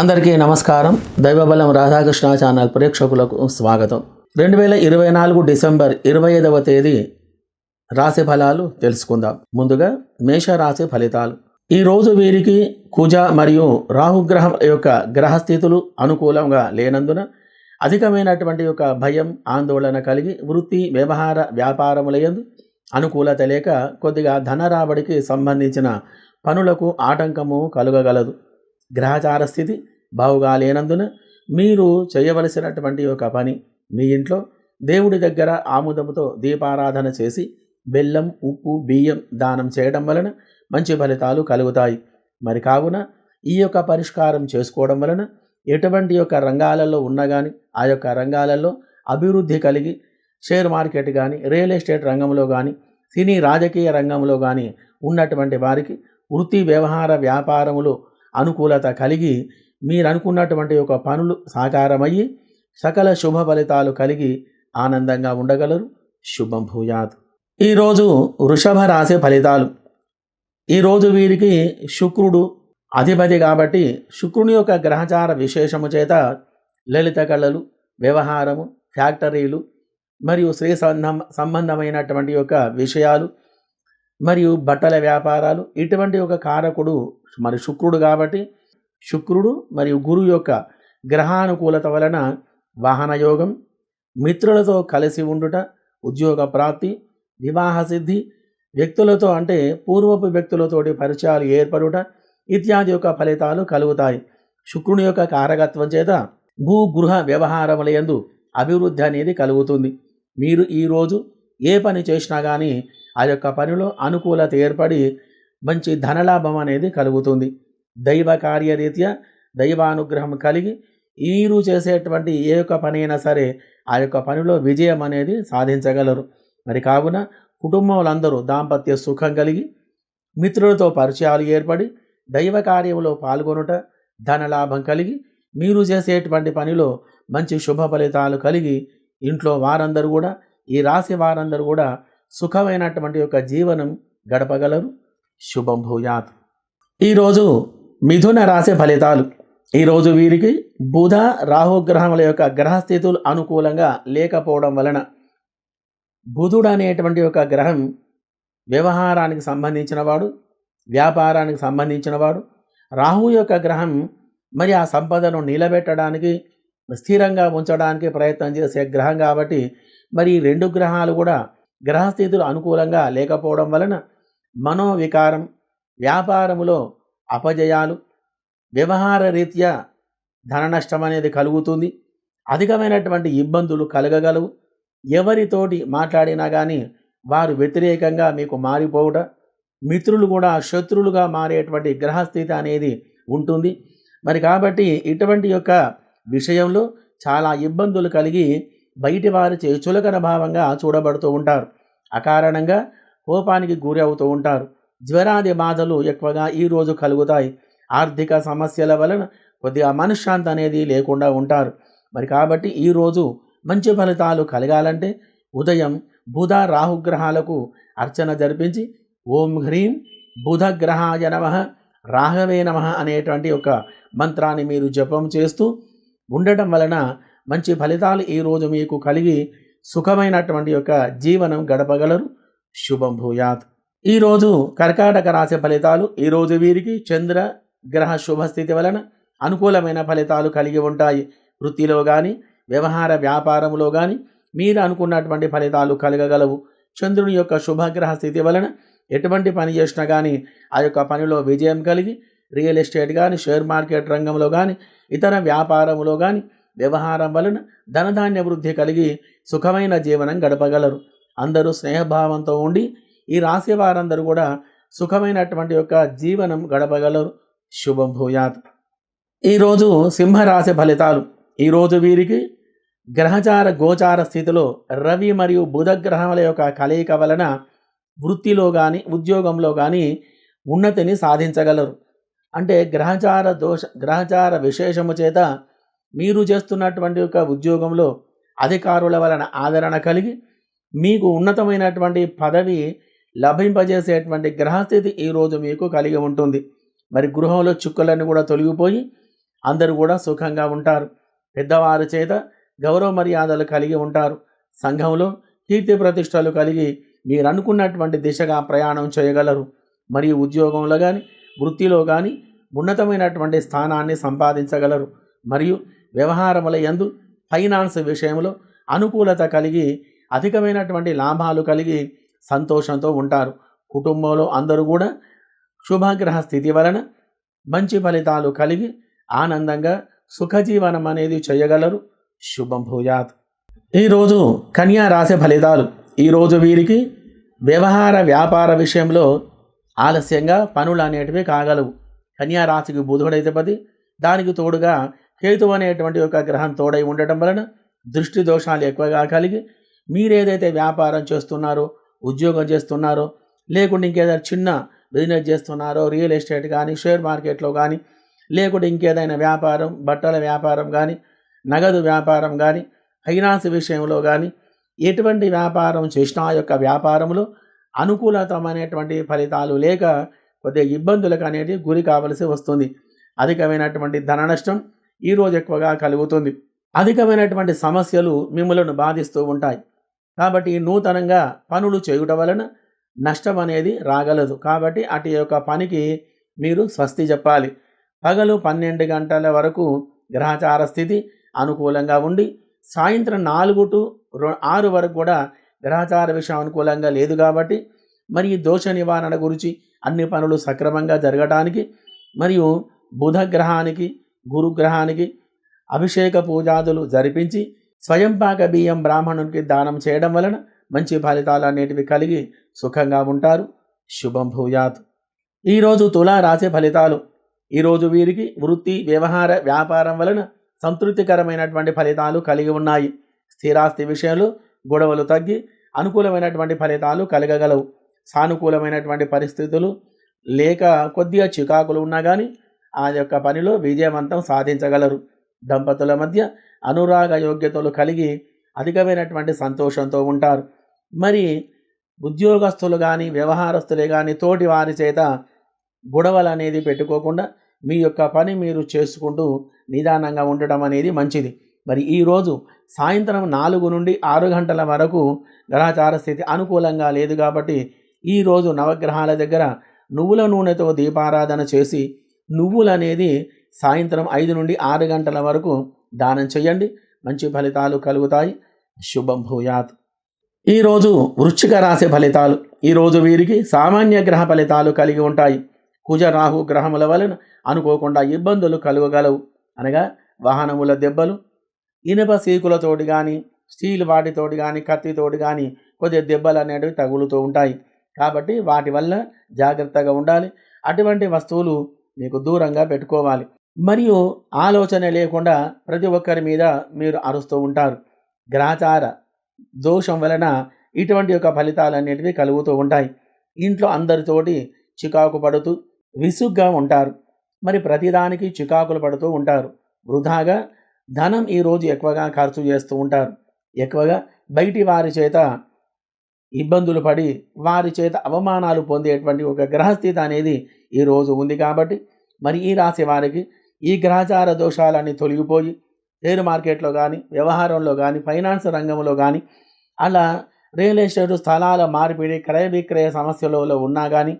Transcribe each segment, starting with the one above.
అందరికీ నమస్కారం. దైవబలం రాధాకృష్ణ ఛానల్ ప్రేక్షకులకు స్వాగతం. రెండు వేల ఇరవై నాలుగు డిసెంబర్ ఇరవై ఐదవ తేదీ రాశి ఫలాలు తెలుసుకుందాం. ముందుగా మేషరాశి ఫలితాలు. ఈ రోజు వీరికి కుజ మరియు రాహుగ్రహం యొక్క గ్రహస్థితులు అనుకూలంగా లేనందున అధికమైనటువంటి యొక్క భయం ఆందోళన కలిగి వృత్తి వ్యవహార వ్యాపారములయందు అనుకూలత లేక కొద్దిగా ధన రాబడికి సంబంధించిన పనులకు ఆటంకము కలుగగలదు. గ్రహచార స్థితి బావుగా లేనందున మీరు చేయవలసినటువంటి ఒక పని మీ ఇంట్లో దేవుడి దగ్గర ఆముదముతో దీపారాధన చేసి బెల్లం ఉప్పు బియ్యం దానం చేయడం వలన మంచి ఫలితాలు కలుగుతాయి. మరి కావున ఈ యొక్క పరిష్కారం చేసుకోవడం వలన ఎటువంటి యొక్క రంగాలలో ఉన్నా కానీ ఆ యొక్క రంగాలలో అభివృద్ధి కలిగి షేర్ మార్కెట్ కానీ రియల్ ఎస్టేట్ రంగంలో కానీ సినీ రాజకీయ రంగంలో కానీ ఉన్నటువంటి వారికి వృత్తి వ్యవహార వ్యాపారములు అనుకూలత కలిగి మీరు అనుకున్నటువంటి ఒక పనులు సాకారమయ్యి సకల శుభ ఫలితాలు కలిగి ఆనందంగా ఉండగలరు. శుభం భూయాత్. ఈరోజు వృషభ రాశి ఫలితాలు. ఈరోజు వీరికి శుక్రుడు అధిపతి కాబట్టి శుక్రుని యొక్క గ్రహచార విశేషము చేత లలిత కళలు వ్యవహారము ఫ్యాక్టరీలు మరియు స్త్రీ సంబంధం సంబంధమైనటువంటి యొక్క విషయాలు మరియు బట్టల వ్యాపారాలు. ఇటువంటి ఒక కారకుడు మరి శుక్రుడు కాబట్టి శుక్రుడు మరియు గురువు యొక్క గ్రహానుకూలత వలన వాహనయోగం మిత్రులతో కలిసి ఉండుట ఉద్యోగ ప్రాప్తి వివాహ సిద్ధి వ్యక్తులతో అంటే పూర్వపు వ్యక్తులతోటి పరిచయాలు ఏర్పడుట ఇత్యాది యొక్క ఫలితాలు కలుగుతాయి. శుక్రుని యొక్క కారకత్వం చేత భూగృహ వ్యవహారములందు అభివృద్ధి అనేది కలుగుతుంది. మీరు ఈరోజు ఏ పని చేసినా కానీ ఆ యొక్క పనిలో అనుకూలత ఏర్పడి మంచి ధనలాభం అనేది కలుగుతుంది. దైవ కార్యరీత్యా దైవానుగ్రహం కలిగి మీరు చేసేటువంటి ఏ యొక్క పని అయినా సరే ఆ యొక్క పనిలో విజయం అనేది సాధించగలరు. మరి కావున కుటుంబంలందరూ దాంపత్య సుఖం కలిగి మిత్రులతో పరిచయాలు ఏర్పడి దైవ కార్యంలో పాల్గొనుట ధనలాభం కలిగి మీరు చేసేటువంటి పనిలో మంచి శుభ ఫలితాలు కలిగి ఇంట్లో వారందరూ కూడా ఈ రాశి వారందరూ కూడా సుఖమైనటువంటి యొక్క జీవనం గడపగలరు. శుభం భూయాత్. ఈరోజు మిథున రాశి ఫలితాలు. ఈరోజు వీరికి బుధ రాహుగ్రహముల యొక్క గ్రహస్థితులు అనుకూలంగా లేకపోవడం వలన బుధుడు అనేటువంటి ఒక గ్రహం వ్యవహారానికి సంబంధించిన వాడు వ్యాపారానికి సంబంధించిన వాడు రాహు యొక్క గ్రహం మరి ఆ సంపదను నిలబెట్టడానికి స్థిరంగా ఉంచడానికి ప్రయత్నం చేసే గ్రహం కాబట్టి మరి ఈ రెండు గ్రహాలు కూడా గ్రహస్థితులు అనుకూలంగా లేకపోవడం వలన మనోవికారం వ్యాపారములో అపజయాలు వ్యవహార రీత్యా ధన నష్టం అనేది కలుగుతుంది. అధికమైనటువంటి ఇబ్బందులు కలగగలవు. ఎవరితోటి మాట్లాడినా కానీ వారు వ్యతిరేకంగా మీకు మారిపోవుట మిత్రులు కూడా శత్రులుగా మారేటువంటి గ్రహస్థితి అనేది ఉంటుంది. మరి కాబట్టి ఇటువంటి యొక్క విషయంలో చాలా ఇబ్బందులు కలిగి బయటి వారి చే చులకన భావంగా చూడబడుతూ ఉంటారు. అకారణంగా కోపానికి గురి అవుతూ ఉంటారు. జ్వరాది బాధలు ఎక్కువగా ఈరోజు కలుగుతాయి. ఆర్థిక సమస్యల వలన కొద్దిగా మనశ్శాంతి అనేది లేకుండా ఉంటారు. మరి కాబట్టి ఈరోజు మంచి ఫలితాలు కలగాలంటే ఉదయం బుధ రాహుగ్రహాలకు అర్చన జరిపించి ఓం హ్రీం బుధ గ్రహాయ నమ రాఘవే నమ అనేటువంటి ఒక మంత్రాన్ని మీరు జపం చేస్తూ ఉండటం వలన మంచి ఫలితాలు ఈరోజు మీకు కలిగి సుఖమైనటువంటి యొక్క జీవనం గడపగలరు. శుభం భూయాత్. ఈరోజు కర్కాటక రాశి ఫలితాలు ఈరోజు వీరికి చంద్ర గ్రహ శుభస్థితి వలన అనుకూలమైన ఫలితాలు కలిగి ఉంటాయి. వృత్తిలో కానీ వ్యవహార వ్యాపారంలో కానీ మీరు అనుకున్నటువంటి ఫలితాలు కలగగలవు. చంద్రుని యొక్క శుభగ్రహ స్థితి వలన ఎటువంటి పని చేసినా కానీ ఆ యొక్క పనిలో విజయం కలిగి రియల్ ఎస్టేట్ కానీ షేర్ మార్కెట్ రంగంలో కానీ ఇతర వ్యాపారంలో కానీ వ్యవహారం వలన ధనధాన్య వృద్ధి కలిగి సుఖమైన జీవనం గడపగలరు. అందరూ స్నేహభావంతో ఉండి ఈ రాశి వారందరూ కూడా సుఖమైనటువంటి యొక్క జీవనం గడపగలరు. శుభం భూయాత్. ఈరోజు సింహరాశి ఫలితాలు. ఈరోజు వీరికి గ్రహచార గోచార స్థితిలో రవి మరియు బుధ గ్రహముల యొక్క కలయిక వలన వృత్తిలో కానీ ఉద్యోగంలో కానీ ఉన్నతిని సాధించగలరు. అంటే గ్రహచార దోష గ్రహచార విశేషము చేత మీరు చేస్తున్నటువంటి యొక్క ఉద్యోగంలో అధికారుల వలన ఆదరణ కలిగి మీకు ఉన్నతమైనటువంటి పదవి లభింపజేసేటువంటి గ్రహస్థితి ఈరోజు మీకు కలిగి ఉంటుంది. మరి గృహంలో చుక్కలన్నీ కూడా తొలగిపోయి అందరూ కూడా సుఖంగా ఉంటారు. పెద్దవారి చేత గౌరవ మర్యాదలు కలిగి ఉంటారు. సంఘంలో కీర్తి ప్రతిష్టలు కలిగి మీరు అనుకున్నటువంటి దిశగా ప్రయాణం చేయగలరు. మరియు ఉద్యోగంలో కానీ వృత్తిలో కానీ ఉన్నతమైనటువంటి స్థానాన్ని సంపాదించగలరు. మరియు వ్యవహారముల యందు ఫైనాన్స్ విషయంలో అనుకూలత కలిగి అధికమైనటువంటి లాభాలు కలిగి సంతోషంతో ఉంటారు. కుటుంబంలో అందరూ కూడా శుభగ్రహ స్థితి వలన మంచి ఫలితాలు కలిగి ఆనందంగా సుఖజీవనం అనేది చేయగలరు. శుభం భూయాత్. ఈరోజు కన్యా రాశి ఫలితాలు. ఈరోజు వీరికి వ్యవహార వ్యాపార విషయంలో ఆలస్యంగా పనులు అనేటివి కాగలవు. కన్యా రాశికి బుధుడైతపతి దానికి తోడుగా కేతు అనేటువంటి ఒక గ్రహం తోడై ఉండటం వలన దృష్టి దోషాలు ఎక్కువగా కలిగి మీరేదైతే వ్యాపారం చేస్తున్నారో ఉద్యోగం చేస్తున్నారో లేకుంటే ఇంకేదైనా చిన్న బిజినెస్ చేస్తున్నారో రియల్ ఎస్టేట్ కానీ షేర్ మార్కెట్లో కానీ లేకుంటే ఇంకేదైనా వ్యాపారం బట్టల వ్యాపారం కానీ నగదు వ్యాపారం కానీ ఫైనాన్స్ విషయంలో కానీ ఎటువంటి వ్యాపారం చేసినా ఆ యొక్క వ్యాపారంలో అనుకూలతమైనటువంటి ఫలితాలు లేక కొద్దిగా ఇబ్బందులకు అనేది గురి కావలసి వస్తుంది. అధికమైనటువంటి ధన నష్టం ఈరోజు ఎక్కువగా కలుగుతుంది. అధికమైనటువంటి సమస్యలు మిమ్మలను బాధిస్తూ ఉంటాయి. కాబట్టి నూతనంగా పనులు చేయుట వలన నష్టం అనేది రాగలదు. కాబట్టి అటు యొక్క పనికి మీరు స్వస్తి చెప్పాలి. పగలు పన్నెండు గంటల వరకు గ్రహచార స్థితి అనుకూలంగా ఉండి సాయంత్రం నాలుగు టు ఆరు వరకు కూడా గ్రహచార విషయం అనుకూలంగా లేదు కాబట్టి మరి దోష నివారణ గురించి అన్ని పనులు సక్రమంగా జరగటానికి మరియు బుధ గ్రహానికి గురుగ్రహానికి అభిషేక పూజాదులు జరిపించి స్వయంపాక బియ్యం బ్రాహ్మణునికి దానం చేయడం వలన మంచి ఫలితాలు అనేటివి కలిగి సుఖంగా ఉంటారు. శుభం భూయాత్. ఈరోజు తులా రాశి ఫలితాలు. ఈరోజు వీరికి వృత్తి వ్యవహార వ్యాపారం వలన సంతృప్తికరమైనటువంటి ఫలితాలు కలిగి ఉన్నాయి. స్థిరాస్తి విషయాలు గొడవలు తగ్గి అనుకూలమైనటువంటి ఫలితాలు కలగగలవు. సానుకూలమైనటువంటి పరిస్థితులు లేక కొద్దిగా చికాకులు ఉన్నా కానీ ఆ యొక్క పనిలో విజయవంతం సాధించగలరు. దంపతుల మధ్య అనురాగ యోగ్యతలు కలిగి అధికమైనటువంటి సంతోషంతో ఉంటారు. మరి ఉద్యోగస్తులు కానీ వ్యవహారస్తులే కానీ తోటి వారి చేత గొడవలు అనేది పెట్టుకోకుండా మీ యొక్క పని మీరు చేసుకుంటూ నిదానంగా ఉండటం అనేది మంచిది. మరి ఈరోజు సాయంత్రం నాలుగు నుండి ఆరు గంటల వరకు గ్రహచార స్థితి అనుకూలంగా లేదు కాబట్టి ఈరోజు నవగ్రహాల దగ్గర నువ్వుల నూనెతో దీపారాధన చేసి నువ్వులు అనేది సాయంత్రం ఐదు నుండి ఆరు గంటల వరకు దానం చేయండి మంచి ఫలితాలు కలుగుతాయి. శుభం భూయాత్. ఈరోజు వృశ్చిక రాశి ఫలితాలు. ఈరోజు వీరికి సామాన్య గ్రహ ఫలితాలు కలిగి ఉంటాయి. కుజ రాహు గ్రహముల వలన అనుకోకుండా ఇబ్బందులు కలుగగలవు. అనగా వాహనముల దెబ్బలు ఇనుప సీకులతోటి కానీ స్టీల్ వాటితోటి కానీ కత్తితోటి కానీ కొద్దిగా దెబ్బలు అనేటివి తగులుతూ ఉంటాయి. కాబట్టి వాటి వల్ల జాగ్రత్తగా ఉండాలి. అటువంటి వస్తువులు మీకు దూరంగా పెట్టుకోవాలి. మరియు ఆలోచన లేకుండా ప్రతి ఒక్కరి మీద మీరు అరుస్తూ ఉంటారు. గ్రాచార దోషం వలన ఇటువంటి యొక్క ఫలితాలన్నిటివి కలుగుతూ ఉంటాయి. ఇంట్లో అందరితోటి చికాకు పడుతూ విసుగ్గా ఉంటారు. మరి ప్రతిదానికి చికాకులు పడుతూ ఉంటారు. వృధాగా ధనం ఈరోజు ఎక్కువగా ఖర్చు చేస్తూ ఉంటారు. ఎక్కువగా బయటి వారి చేత ఇబ్బందులు పడి వారి చేత అవమానాలు పొందేటువంటి ఒక గ్రహస్థితి అనేది ఈరోజు ఉంది కాబట్టి మరి ఈ రాశి వారికి ఈ గ్రహచార దోషాలన్నీ తొలగిపోయి షేర్ మార్కెట్లో కానీ వ్యవహారంలో కానీ ఫైనాన్స్ రంగంలో కానీ అలా రియల్ ఎస్టేట్ స్థలాల మార్పిడి క్రయ విక్రయ సమస్యలలో ఉన్నా కానీ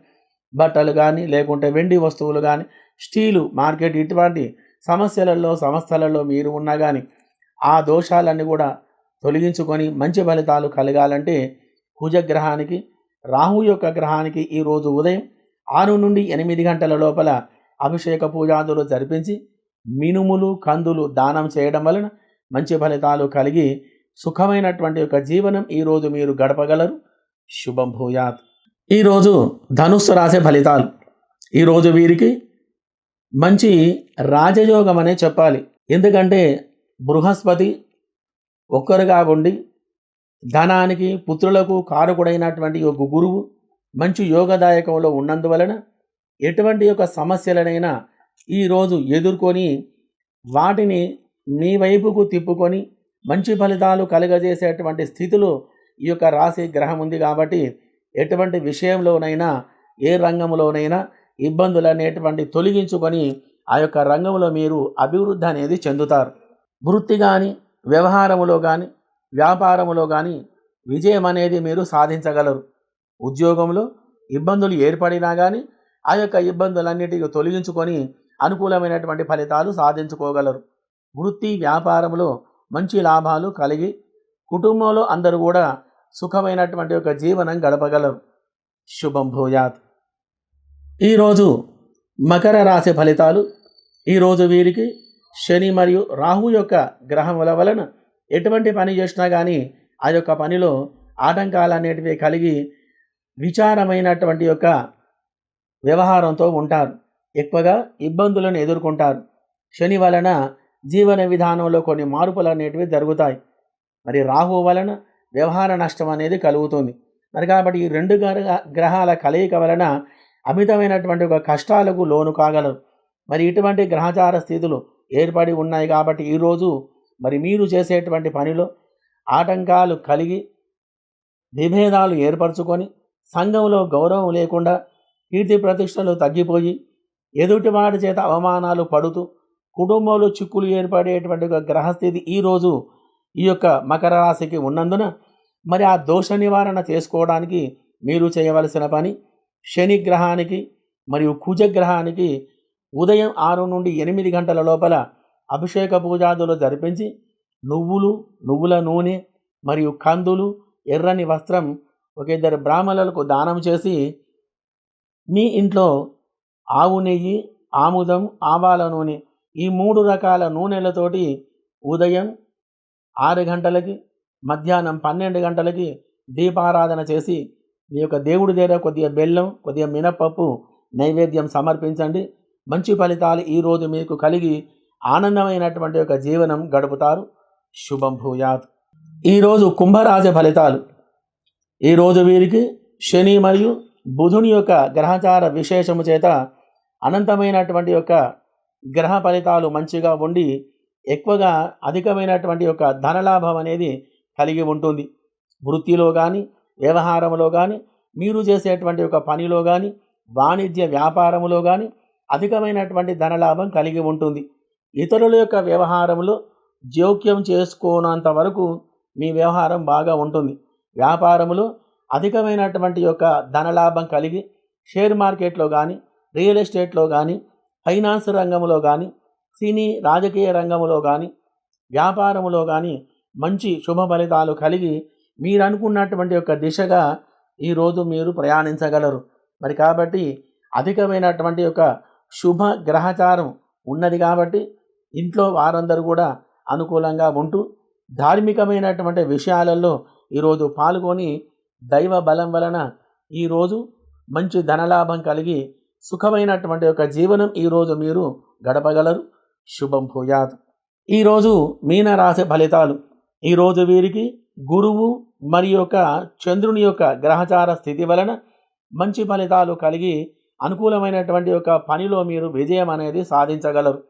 బట్టలు కానీ లేకుంటే వెండి వస్తువులు కానీ స్టీలు మార్కెట్ ఇటువంటి సమస్యలలో సంస్థలలో మీరు ఉన్నా కానీ ఆ దోషాలన్నీ కూడా తొలగించుకొని మంచి ఫలితాలు కలగాలంటే కుజగ్రహానికి రాహు యొక్క గ్రహానికి ఈరోజు ఉదయం ఆరు నుండి ఎనిమిది గంటల లోపల అభిషేక పూజాదులు జరిపించి మినుములు కందులు దానం చేయడం వలన మంచి ఫలితాలు కలిగి సుఖమైనటువంటి యొక్క జీవనం ఈరోజు మీరు గడపగలరు. శుభం భూయాత్. ఈరోజు ధనుస్సు రాసే ఫలితాలు. ఈరోజు వీరికి మంచి రాజయోగం అనే చెప్పాలి. ఎందుకంటే బృహస్పతి ఒక్కరుగా ఉండి ధనానికి పుత్రులకు కారకుడైనటువంటి ఒక గురువు మంచి యోగదాయకంలో ఉన్నందువలన ఎటువంటి యొక్క సమస్యలనైనా ఈరోజు ఎదుర్కొని వాటిని మీ వైపుకు తిప్పుకొని మంచి ఫలితాలు కలుగజేసేటువంటి స్థితిలో ఈ యొక్క రాశి గ్రహం ఉంది కాబట్టి ఎటువంటి విషయంలోనైనా ఏ రంగంలోనైనా ఇబ్బందులు అనేటువంటి తొలగించుకొని ఆ యొక్క రంగంలో మీరు అభివృద్ధి అనేది చెందుతారు. వృత్తి కానీ వ్యవహారములో కానీ వ్యాపారములో కానీ విజయం అనేది మీరు సాధించగలరు. ఉద్యోగంలో ఇబ్బందులు ఏర్పడినా కానీ ఆ యొక్క ఇబ్బందులన్నిటికీ తొలగించుకొని అనుకూలమైనటువంటి ఫలితాలు సాధించుకోగలరు. వృత్తి వ్యాపారంలో మంచి లాభాలు కలిగి కుటుంబంలో అందరూ కూడా సుఖమైనటువంటి ఒక జీవనం గడపగలరు. శుభం భూయాత్. ఈరోజు మకర రాశి ఫలితాలు ఈరోజు వీరికి శని మరియు రాహు యొక్క గ్రహముల వలన ఎటువంటి పని చేసినా కానీ ఆ యొక్క పనిలో ఆటంకాలు అనేటివి కలిగి విచారమైనటువంటి యొక్క వ్యవహారంతో ఉంటారు. ఎక్కువగా ఇబ్బందులను ఎదుర్కొంటారు. శని వలన జీవన విధానంలో కొన్ని మార్పులు అనేటివి జరుగుతాయి. మరి రాహు వలన వ్యవహార నష్టం అనేది కలుగుతుంది. మరి కాబట్టి ఈ రెండు గ్రహ గ్రహాల కలయిక వలన అమితమైనటువంటి ఒక కష్టాలకు లోను కాగలరు. మరి ఇటువంటి గ్రహచార స్థితులు ఏర్పడి ఉన్నాయి కాబట్టి ఈరోజు మరి మీరు చేసేటువంటి పనిలో ఆటంకాలు కలిగి విభేదాలు ఏర్పరచుకొని సంఘంలో గౌరవం లేకుండా కీర్తి ప్రతిష్టలు తగ్గిపోయి ఎదుటివాడి చేత అవమానాలు పడుతూ కుటుంబంలో చిక్కులు ఏర్పడేటువంటి ఒక గ్రహస్థితి ఈరోజు ఈ యొక్క మకర రాశికి ఉన్నందున మరి ఆ దోష నివారణ చేసుకోవడానికి మీరు చేయవలసిన పని శని గ్రహానికి మరియు కుజగ్రహానికి ఉదయం ఆరు నుండి ఎనిమిది గంటల లోపల అభిషేక పూజాదులు జరిపించి నువ్వులు నువ్వుల నూనె మరియు కందులు ఎర్రని వస్త్రం ఒక ఇద్దరు బ్రాహ్మణులకు దానం చేసి మీ ఇంట్లో ఆవు నెయ్యి ఆముదం ఆవాల నూనె ఈ మూడు రకాల నూనెలతోటి ఉదయం ఆరు గంటలకి మధ్యాహ్నం పన్నెండు గంటలకి దీపారాధన చేసి మీ యొక్క దేవుడి దగ్గర కొద్దిగా బెల్లం కొద్దిగా మినపప్పు నైవేద్యం సమర్పించండి. మంచి ఫలితాలు ఈరోజు మీకు కలిగి ఆనందమైనటువంటి ఒక జీవనం గడుపుతారు. శుభం భూయాత్. ఈరోజు కుంభరాశ ఫలితాలు. ఈరోజు వీరికి శని మరియు బుధుని యొక్క గ్రహచార విశేషము చేత అనంతమైనటువంటి యొక్క గ్రహ ఫలితాలు మంచిగా ఉండి ఎక్కువగా అధికమైనటువంటి యొక్క ధనలాభం అనేది కలిగి ఉంటుంది. వృత్తిలో కానీ వ్యవహారంలో కానీ మీరు చేసేటువంటి ఒక పనిలో కానీ వాణిజ్య వ్యాపారములో కానీ అధికమైనటువంటి ధనలాభం కలిగి ఉంటుంది. ఇతరుల యొక్క వ్యవహారంలో జోక్యం చేసుకోనంత వరకు మీ వ్యవహారం బాగా ఉంటుంది. వ్యాపారములో అధికమైనటువంటి యొక్క ధనలాభం కలిగి షేర్ మార్కెట్లో కానీ రియల్ ఎస్టేట్లో కానీ ఫైనాన్స్ రంగంలో కానీ సినీ రాజకీయ రంగంలో కానీ వ్యాపారములో కానీ మంచి శుభ ఫలితాలు కలిగి మీరు అనుకున్నటువంటి యొక్క దిశగా ఈరోజు మీరు ప్రయాణించగలరు. మరి కాబట్టి అధికమైనటువంటి యొక్క శుభ గ్రహచారం ఉన్నది కాబట్టి ఇంట్లో వారందరూ కూడా అనుకూలంగా ఉంటూ ధార్మికమైనటువంటి విషయాలలో ఈరోజు పాల్గొని దైవ బలం వలన ఈరోజు మంచి ధనలాభం కలిగి సుఖమైనటువంటి ఒక జీవనం ఈరోజు మీరు గడపగలరు. శుభం భూయాత్. ఈరోజు మీనరాశి ఫలితాలు. ఈరోజు వీరికి గురువు మరి యొక్క చంద్రుని యొక్క గ్రహచార స్థితి వలన మంచి ఫలితాలు కలిగి అనుకూలమైనటువంటి ఒక పనిలో మీరు విజయం అనేది సాధించగలరు.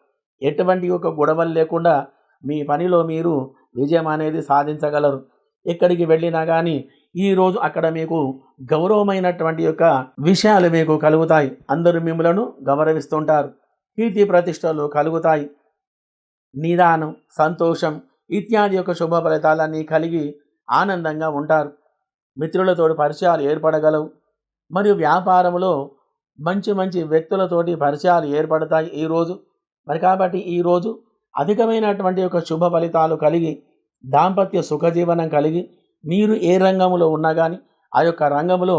ఎటువంటి ఒక గొడవలు లేకుండా మీ పనిలో మీరు విజయం అనేది సాధించగలరు. ఎక్కడికి వెళ్ళినా కానీ ఈరోజు అక్కడ మీకు గౌరవమైనటువంటి యొక్క విషయాలు మీకు కలుగుతాయి. అందరూ మిమ్మలను గౌరవిస్తుంటారు. కీర్తి ప్రతిష్టలు కలుగుతాయి. నిదానం సంతోషం ఇత్యాది యొక్క శుభ ఫలితాలన్నీ కలిగి ఆనందంగా ఉంటారు. మిత్రులతో పరిచయాలు ఏర్పడగలవు. మరియు వ్యాపారంలో మంచి మంచి వ్యక్తులతోటి పరిచయాలు ఏర్పడతాయి ఈరోజు మరి కాబట్టి ఈరోజు అధికమైనటువంటి యొక్క శుభ ఫలితాలు కలిగి దాంపత్య సుఖజీవనం కలిగి మీరు ఏ రంగంలో ఉన్నా కానీ ఆ యొక్క రంగంలో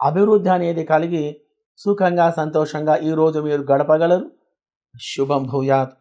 అభివృద్ధి అనేది కలిగి సుఖంగా సంతోషంగా ఈరోజు మీరు గడపగలరు. శుభం భూయాత్.